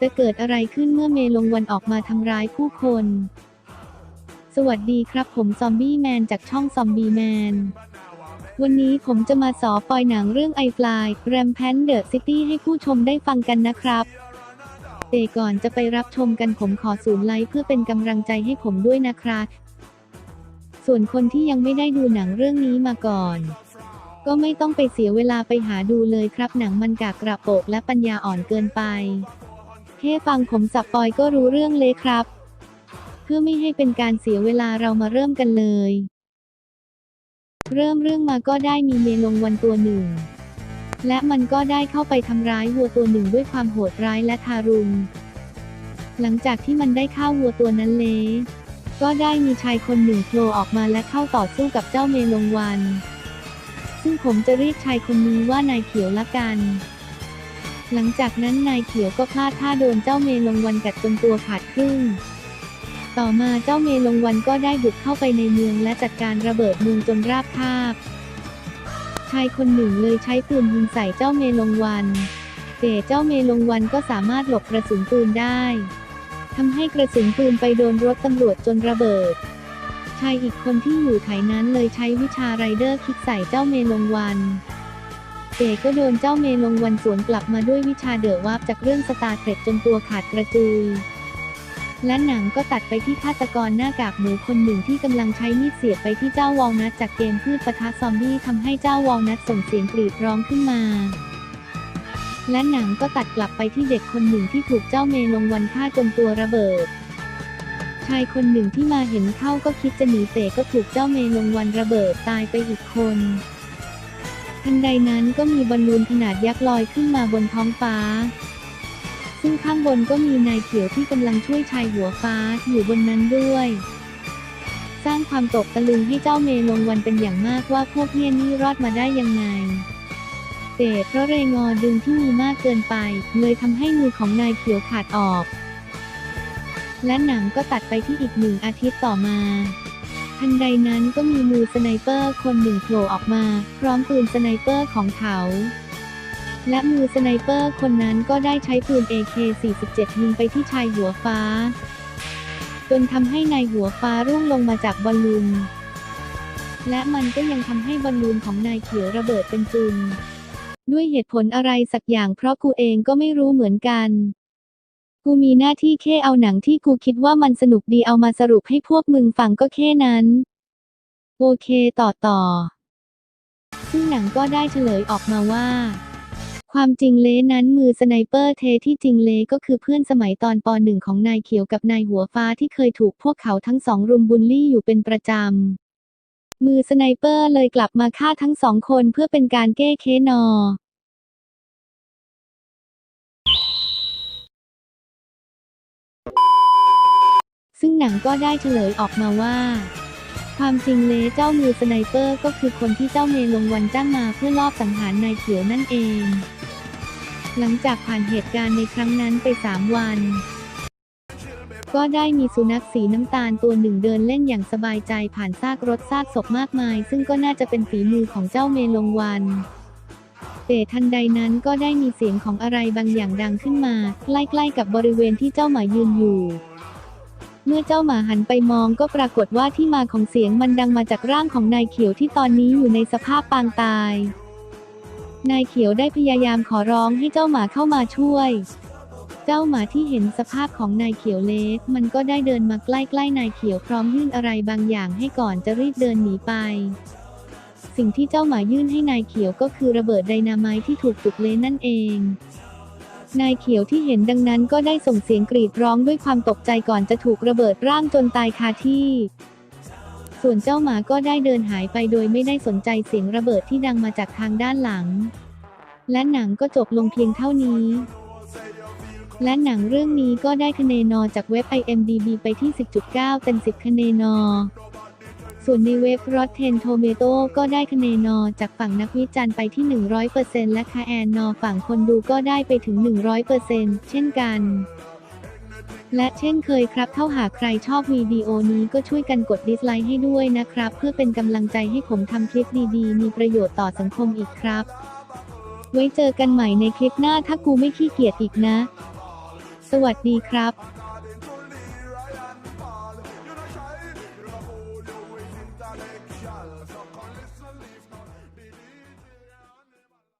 จะเกิดอะไรขึ้นเมื่อเมลงวันออกมาทำร้ายผู้คน สวัสดีครับผมซอมบี้แมนจากช่องซอมบี้แมน วันนี้ผมจะมาสอปอยหนังเรื่องไอฟลายแรมแพนเดอะซิตี้ให้ผู้ชมได้ฟังกันนะครับแต่ก่อนจะไปรับชมกันผมขอศูนย์ไลค์เพื่อเป็นกำลังใจให้ผมด้วยนะครับส่วนคนที่ยังไม่ได้ดูหนังเรื่องนี้มาก่อน ก็ไม่ต้องไปเสียเวลาไปหาดูเลยครับหนังมันกากกระโปกและปัญญาอ่อนเกินไปแค่ฟังผมสับปอยก็รู้เรื่องเลยครับ เพื่อไม่ให้เป็นการเสียเวลาเรามาเริ่มกันเลย เริ่มเรื่องมาก็ได้มีเมลงวันตัวหนึ่ง และมันก็ได้เข้าไปทำร้ายวัวตัวหนึ่งด้วยความโหดร้ายและทารุณ หลังจากที่มันได้ฆ่าวัวตัวนั้นเละก็ได้มีชายคนหนึ่งโผล่ออกมาและเข้าต่อสู้กับเจ้าเมลงวัน ซึ่งผมจะเรียกชายคนนี้ว่านายเขียวละกัน หลังจากนั้นนายเขียวก็พลาดท่าโดนเจ้าเมลงวันกัดจนตัวขาดครึ่ง ต่อมาเจ้าเมลงวันก็ได้บุกเข้าไปในเมืองและจัดการระเบิดเมืองจนราบคาบ ชายคนหนึ่งเลยใช้ปืนยิงใส่เจ้าเมลงวันแต่เจ้าเมลงวันก็สามารถหลบกระสุนปืนได้ทำให้กระสุนปืนไปโดนรถตำรวจจนระเบิด ชายอีกคนที่อยู่ไถนั้นเลยใช้วิชาไรเดอร์คิกใส่เจ้าเมลงวันเตก็โดนเจ้าเมลงวันสวนกลับมาด้วยวิชาเดอะวาบจากเรื่องสตาร์เทรดจนตัวขาดกระจุย และหนังก็ตัดไปที่ฆาตกรหน้ากากหมูคนหนึ่งที่กำลังใช้มีดเสียบไปที่เจ้าวอลนัทจากเกมพืชปะทะซอมบี้ทำให้เจ้าวอลนัทส่งเสียงกรีดร้องขึ้นมา และหนังก็ตัดกลับไปที่เด็กคนหนึ่งที่ถูกเจ้าเมลงวันฆ่าจนตัวระเบิด ชายคนหนึ่งที่มาเห็นเข้าก็คิดจะหนีแต่ก็ถูกเจ้าเมลงวันระเบิดตายไปอีกคนทันใดนั้นก็มีบอลลูนขนาดยักษ์ลอยขึ้นมาบนท้องฟ้า ซึ่งข้างบนก็มีนายเขียวที่กำลังช่วยชายหัวฟ้าอยู่บนนั้นด้วย สร้างความตกตะลึงให้เจ้าเมลงวันเป็นอย่างมากว่าพวกเฮียนี่รอดมาได้ยังไงแต่เพราะเรงอดึงที่มีมากเกินไป เลยทำให้มือของนายเขียวขาดออก และหนังก็ตัดไปที่อีกหนึ่งอาทิตย์ต่อมาทันใดนั้นก็มีมือสไนเปอร์คนหนึ่งโผล่ออกมา พร้อมปืนสไนเปอร์ของเขา และมือสไนเปอร์คนนั้นก็ได้ใช้ปืน AK-47 ยิงไปที่ชายหัวฟ้า จนทำให้นายหัวฟ้าร่วงลงมาจากบอลลูนและมันก็ยังทำให้บอลลูนของนายเขียวระเบิดเป็นจุนด้วยเหตุผลอะไรสักอย่างเพราะกูเองก็ไม่รู้เหมือนกัน กูมีหน้าที่แค่เอาหนังที่กูคิดว่ามันสนุกดีเอามาสรุปให้พวกมึงฟังก็แค่นั้น โอเคต่อต่อ ซึ่งหนังก็ได้เฉลยออกมาว่า ความจริงเลนั้นมือสไนเปอร์เทที่จริงเลก็คือเพื่อนสมัยตอนปหนึ่งของนายเขียวกับนายหัวฟ้าที่เคยถูกพวกเขาทั้งสองรุมบูลลี่อยู่เป็นประจำ มือสไนเปอร์เลยกลับมาฆ่าทั้งสองคนเพื่อเป็นการแก้เค้นอ ซึ่งหนังก็ได้เฉลยออกมาว่า ความจริงเลเจ้ามือสไนเปอร์ก็คือคนที่เจ้าเมลงวันจ้างมาเพื่อลอบสังหารนายเขียวนั่นเอง หลังจากผ่านเหตุการณ์ในครั้งนั้นไปสามวัน ก็ได้มีสุนัขสีน้ำตาลตัวหนึ่งเดินเล่นอย่างสบายใจผ่านซากรถซากศพมากมาย ซึ่งก็น่าจะเป็นฝีมือของเจ้าเมลงวันแต่ทันใดนั้นก็ได้มีเสียงของอะไรบางอย่างดังขึ้นมา ใกล้ๆกับบริเวณที่เจ้าหมายืนอยู่ เมื่อเจ้าหมาหันไปมองก็ปรากฏว่าที่มาของเสียงมันดังมาจากร่างของนายเขียวที่ตอนนี้อยู่ในสภาพปางตาย นายเขียวได้พยายามขอร้องให้เจ้าหมาเข้ามาช่วย เจ้าหมาที่เห็นสภาพของนายเขียวเล็ก มันก็ได้เดินมาใกล้ๆนายเขียวพร้อมยื่นอะไรบางอย่างให้ก่อนจะรีบเดินหนีไปสิ่งที่เจ้าหมายื่นให้นายเขียวก็คือระเบิดไดนาไมต์ที่ถูกปลุกเลนนั่นเอง นายเขียวที่เห็นดังนั้นก็ได้ส่งเสียงกรีดร้องด้วยความตกใจก่อนจะถูกระเบิดร่างจนตายคาที่ ส่วนเจ้าหมาก็ได้เดินหายไปโดยไม่ได้สนใจเสียงระเบิดที่ดังมาจากทางด้านหลัง และหนังก็จบลงเพียงเท่านี้ และหนังเรื่องนี้ก็ได้คะแนนนอจากเว็บ IMDb ไปที่ 10.9 เต็ม 10 คะแนนนอ ส่วนในเว็บ Rotten Tomato ก็ได้คะแนนนอจากฝั่งนักวิจารณ์ไปที่ 100%และคะแนนนอฝั่งคนดูก็ได้ไปถึง 100%เช่นกันและเช่นเคยครับถ้าหากใครชอบวิดีโอนี้ก็ช่วยกันกดดิสไลค์ให้ด้วยนะครับ เพื่อเป็นกำลังใจให้ผมทำคลิปดีๆ มีประโยชน์ต่อสังคมอีกครับ ไว้เจอกันใหม่ในคลิปหน้าถ้ากูไม่ขี้เกียจอีกนะ สวัสดีครับ